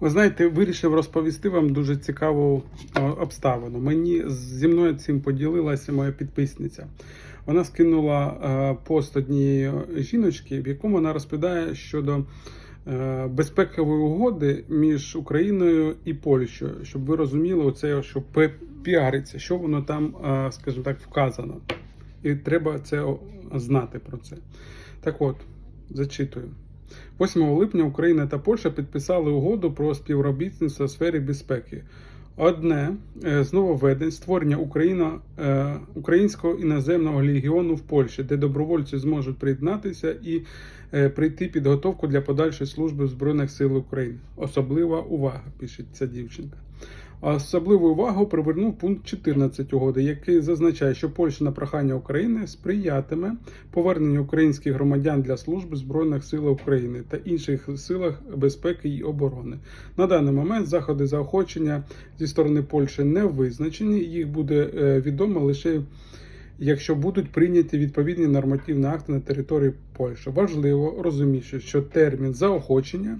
Ви знаєте, вирішив розповісти вам дуже цікаву обставину. Мені зі мною цим поділилася моя підписниця. Вона скинула пост однієї жіночки, в якому вона розповідає щодо е, безпекової угоди між Україною і Польщею, щоб ви розуміли, оце, що піариться, що воно там, скажімо так, вказано. І треба це знати про це. Так от, зачитую. 8 липня Україна та Польща підписали угоду про співробітництво у сфері безпеки. Одне знову з нововведень створення Україна, е, українського іноземного легіону в Польщі, де добровольці зможуть приєднатися і е, прийти підготовку для подальшої служби в Збройних сил України. Особлива увага, пише ця дівчинка. Особливу увагу привернув пункт 14 угоди, який зазначає, що Польща на прохання України сприятиме поверненню українських громадян для служби Збройних сил України та інших силах безпеки і оборони. На даний момент заходи заохочення зі сторони Польщі не визначені. Їх буде е, відомо лише. Якщо будуть прийняті відповідні нормативні акти на території Польщі, важливо розуміти, що термін заохочення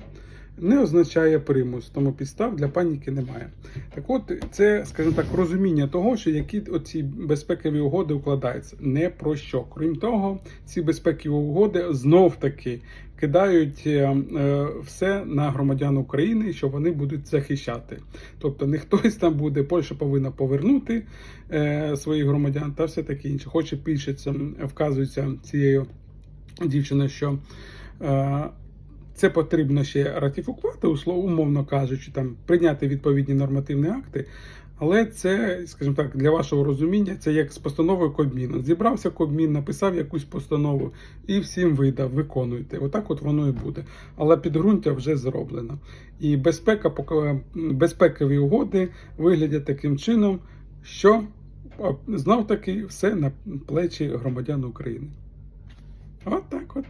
не означає примус, тому підстав для паніки немає. Так от, це, скажімо так, розуміння того, що які оці безпекові угоди укладаються. Не про що. Крім того, ці безпекові угоди знов таки кидають е, е, все на громадян України, що вони будуть захищати. Тобто не хтось там буде, Польща повинна повернути е, своїх громадян та все таке інше. Хоче пишеться, вказується цією дівчиною, що. Це потрібно ще ратифікувати, умовно кажучи, там прийняти відповідні нормативні акти. Але це, скажімо так, для вашого розуміння, це як з постановою Кабміну. Зібрався Кабмін, написав якусь постанову і всім видав, виконуйте. Отак от воно і буде. Але підґрунтя вже зроблено. І безпека, безпекові угоди виглядять таким чином, що знов таки все на плечі громадян України. От так от.